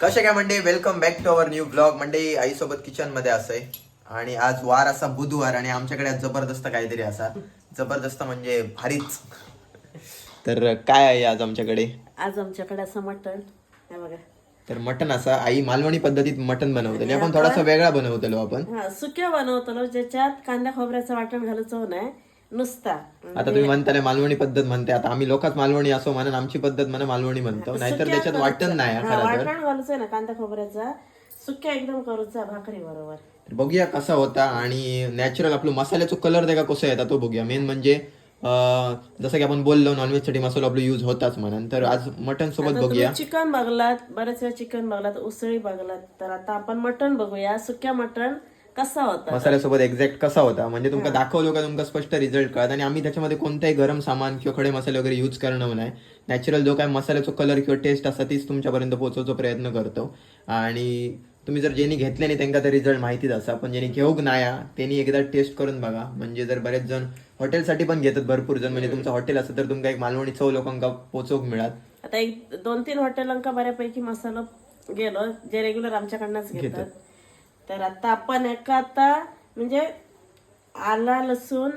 कसे काय म्हणजे welcome back to our new blog म्हणजे आईसोबत किचनमध्ये असंय. आणि आज वार असा बुधवार आणि आमच्याकडे आज जबरदस्त काहीतरी असा. जबरदस्त म्हणजे भारीच. तर काय आहे आज आमच्याकडे? आज आमच्याकडे असं मटण. हे बघा. तर मटन असा. आई मालवणी पद्धतीत मटन बनवतली. आपण थोडासा वेगळा बनवतलो आपण. हा सुक्या बनवतो ज्याच्यात कांदा खोबऱ्याचं वाटण घालायचं नाही. नुसता. आता तुम्ही म्हणताय मालवणी पद्धत म्हणते. आता आम्ही लोकच मालवणी असो म्हणून आमची पद्धत म्हणा मालवणी म्हणतो. नाहीतर त्याच्यात वाटण नाही हा, खरं तर. वाटण घालायचंय ना कांदा खोबऱ्याचा. सुक्या एकदम करूचा भाकरी बरोबर. तर बघूया कसा होता आणि नॅचरल आपलं मसाल्याचा कलर देखा कसं येतात तो बघूया. मेन म्हणजे अं, जसं की आपण बोललो नॉनव्हेजसाठी मसाला आपला यूज होताच म्हणून. तर आज मटन सोबत बघूया. चिकन बघलात बरेच वेळा चिकन बघलात उसळी बघलात. तर आता आपण मटण बघूया. सुक्या मटण कसा होता मसाल्यासोबत एक्झॅक्ट कसा होता? म्हणजे तुमका दाखवलो का तुमका स्पष्ट रिझल्ट कळत? आणि आम्ही त्याच्यामध्ये कोणताही गरम सामान किंवा खडे मसाले वगैरे यूज करणं नाही. नॅचरल जो काय मसाल्याचा कलर किंवा टेस्ट असता तीच तुमच्यापर्यंत पोहोचवचा प्रयत्न करतो. आणि तुम्ही जर ज्यांनी घेतले नाही त्यांना तर रिझल्ट माहितीच असा पण ज्यांनी घेऊक नाया त्यांनी एकदा टेस्ट करून बघा. म्हणजे जर बरेच जण हॉटेलसाठी पण घेतात भरपूर जण. म्हणजे तुमचं हॉटेल असं तर तुमका एक मालवणी चव लोकांका पोचवूक मिळत आता एक दोन तीन हॉटेलांका बऱ्यापैकी मसाला गेलो. जे रेग्युलर आमच्याकडनंच घेतात. तर आता आपण एका आता म्हणजे आला लसूण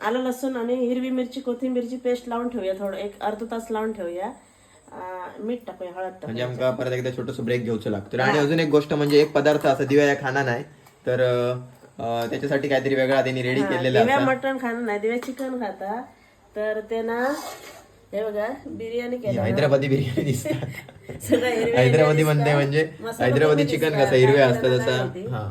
आलं लसूण आणि हिरवी मिरची कोथिंबीरची पेस्ट लावून ठेवूया थोडं एक अर्धा तास लावून ठेवूया. मीठ टाकूया हळद म्हणजे आमका परत एकदा छोटस ब्रेक घ्यायचं लागतं. आणि अजून एक गोष्ट म्हणजे एक पदार्थ असा दिव्या या खाना नाही तर त्याच्यासाठी काहीतरी वेगळा त्यांनी रेडी केलेला दिव्या मटण खाणं नाही दिव्या चिकन खाता. तर ते ना हे बघा बिर्याणी केली. हैदराबादी बिर्याणी दिसतात. हिरव्या हैदराबादी हिरव्या म्हणते. म्हणजे हैदराबादी चिकन कसं हिरवे टाकलेलं असतं तसं त्यामध्ये. हा.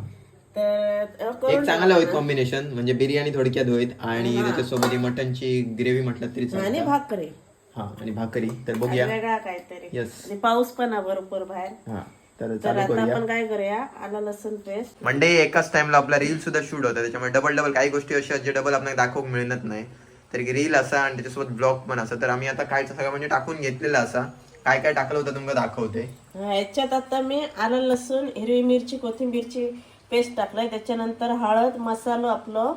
तर अं, करून एक चांगलं होईल कॉम्बिनेशन म्हणजे बिर्याणी थोडक्यात होईल आणि त्याच्यासोबत मटनची ग्रेव्ही म्हटलं तरी आणि भाकरी. हा आणि भाकरी. तर बघूया. वेगळा काहीतरी. येस आणि पाऊस पण भरपूर बाहेर. हा तर तर चालू आता करूया. आपण काय करूया? आला लसूण पेस्ट मंडे एकाच टाइमला आपला रील सुद्धा शूट होता. त्याच्यामुळे डबल डबल काही गोष्टी अशा जे डबल आपल्याला दाखवूक मिळत नाही. तर रील असा आणि त्याच्यासोबत ब्लॉग पण असा. तर आम्ही आता काय सगळं म्हणजे टाकून घेतलेला असा. काय काय टाकलं होतं तुम्हाला दाखवते. ह्याच्यात आता मी आलं लसूण हिरवी मिरची कोथिंबीरची पेस्ट टाकलाय. त्याच्यानंतर हळद मसाला आपलं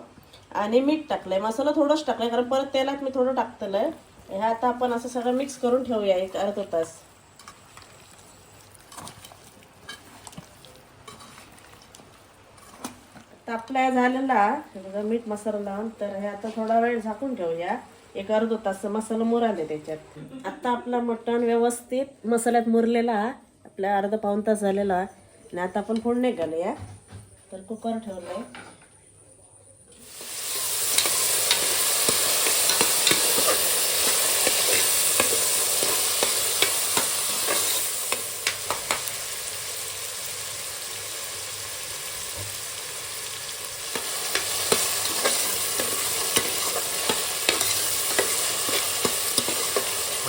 आणि मीठ टाकलंय. मसाला थोडंच टाकलाय कारण परत तेलात मी थोडं टाकतलंय. हे आता आपण असं सगळं मिक्स करून ठेवूया एक अर्धा तास. तापल्या झालेला बघा मीठ मसाला लावून तर हे आता थोडा वेळ झाकून ठेवूया. एक अर्धा तास मसाला मुराले त्याच्यात आता आपला मटण व्यवस्थित मसाल्यात मुरलेला आपल्या अर्धा पाऊन तास झालेला आणि आता आपण फोडणे घालूया. तर कुकर ठेवलं आहे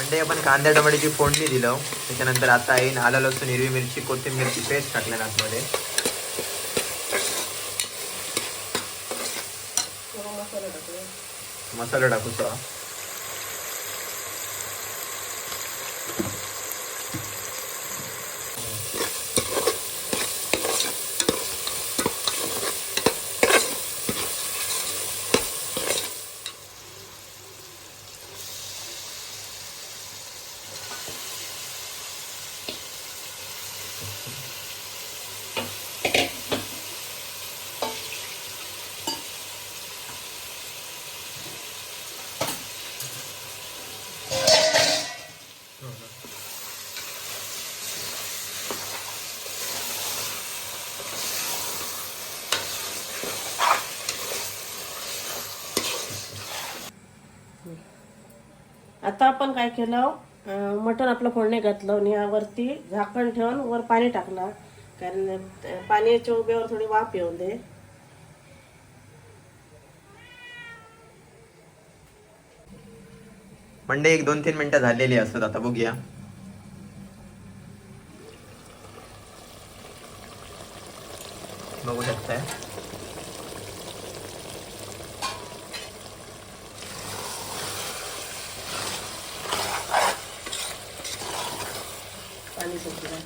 म्हणजे आपण कांद्या टमाट्याची फोडणी दिलं. त्याच्यानंतर आता येईन आलं लसूण हिरवी मिरची कोथिंबीरची पेस्ट टाकल्या आतमध्ये. मसाला टाकूया. मसाला आता आपण काय केलं? मटण आपलं फोडणे घातलं आणि यावरती झाकण ठेवून वर पाणी टाकलं. कारण पाण्याच्या उभ्यावर थोडी वाफ येऊन दे. म्हणजे एक दोन तीन मिनटं झालेली असतात. आता बघूया. बघू शकताय पाणी सुटलं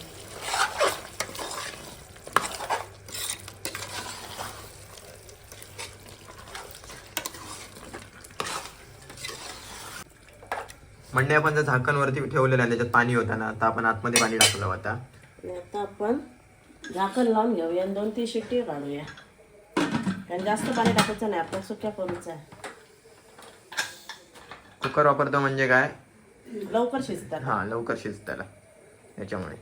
म्हणजे आपण जर झाकण वरती ठेवलेलं आहे त्याच्यात पाणी होतं ना आता आपण आतमध्ये पाणी टाकलं आणि आता आपण झाकण लावून घेऊया दोन तीन शिट्टी काढूया. कारण जास्त पाणी टाकायचं नाही आपण सुक्या करूचा आहे. कुकर वापरतो म्हणजे काय? लवकर शिजतात. हा लवकर शिजताला याच्यामुळे.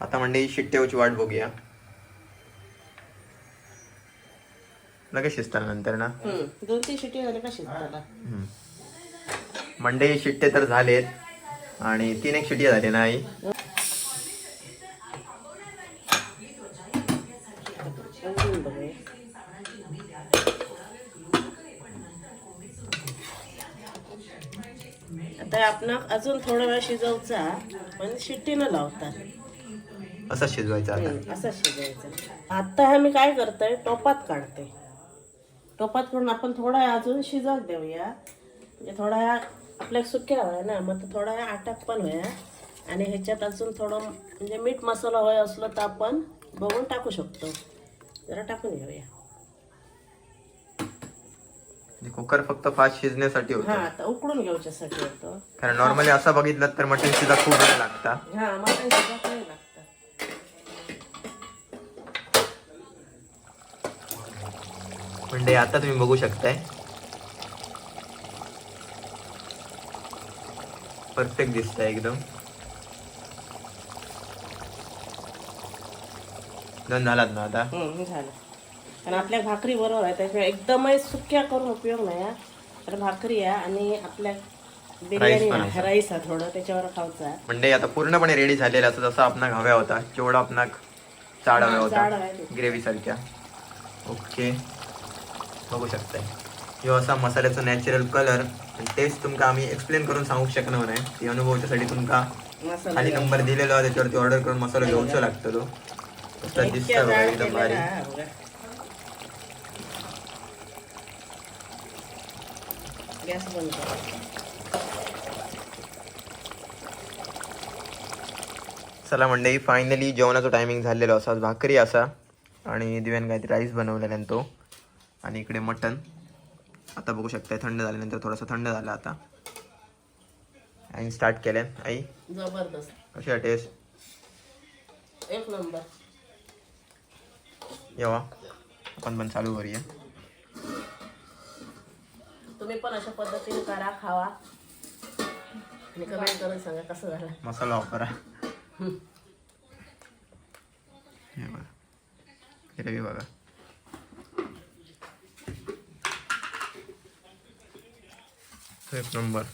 आता म्हणजे शिट्टेवची वाट बघूया. लगेच शिजताला नंतर ना. दोन तीन शिट्टी झाल्या का शिजताला मंडे शिट्टे तर झालेत. आणि तीन एक शिट्टी झाली नाही. आता आपण अजून थोडा वेळ शिजवचा पण शिट्टी न लावता. असं शिजवायचं आता. हम्म, असं शिजवायचं. आता हे मी काय करतोय टोपात काढते टोपात करून आपण थोडा अजून शिजत देऊया. म्हणजे थोडा वेळ आपल्या सुक्या हवंय ना मग तो थोडा आटक पण होया. आणि ह्याच्यात अजून थोडं म्हणजे मीठ मसाला हवं असलं तर आपण बघून टाकू शकतो. जरा टाकून घेऊया. कुकर फक्त फास्ट शिजण्यासाठी होतं. आता उकडून घेऊच्यासाठी होतो. कारण नॉर्मली असं बघितलं तर मटन शिजा खूप वेळ लागता. हा मटण शिजत नाही लागतं. म्हणजे आता तुम्ही बघू शकताय. परफेक्ट दिसतंय एकदम. डन झालात ना आता? हम्म, झालं. आणि आपल्या भाकरी बरोबर आहे त्याशिवाय एकदमच सुक्या करून उपयोग नाही हा. तर भाकरी आहे आणि आपल्या बिर्याणी पण आहे, राईस आहे थोडं त्याच्यावर खायचं आहे. म्हणजे आता पूर्णपणे रेडी झालेला असं जसं आपणाक हव्या होता जेवढा आपणाक चाड हव्या जाड होता आहे. ते. ग्रेव्ही सारख्या. ओके बघू शकताय. ह्यो असा मसाल्याचा नॅचरल कलर टेस्ट तुमका आम्ही एक्सप्लेन करून सांगू शकणार नाही. ती अनुभवाच्यासाठी तुमका खाली नंबर दिलेला आहे, त्याच्यावरती ऑर्डर करून मसाला घेऊचा लागतो तो. बघा जाड एकदम भारी. गॅस बंद चला मंडळी फायनली जेवणाचं टायमिंग झालेलं असा भाकरी असा. आणि दिव्यान काहीतरी राईस बनवलेला आहे तो. आणि इकडे मटन आता बघू शकताय थंड झाल्यानंतर थोडासा थंड झाला आता. आणि स्टार्ट केलं आई. जबरदस्त. कशी आहे टेस्ट एक नंबर येवा. आपण पण चालू करूया. तुम्ही पण अशा पद्धतीने करा खावा. आणि कमेंट करून सांगा कसं झालं. मसाला वापरा. हे बघा. एक नंबर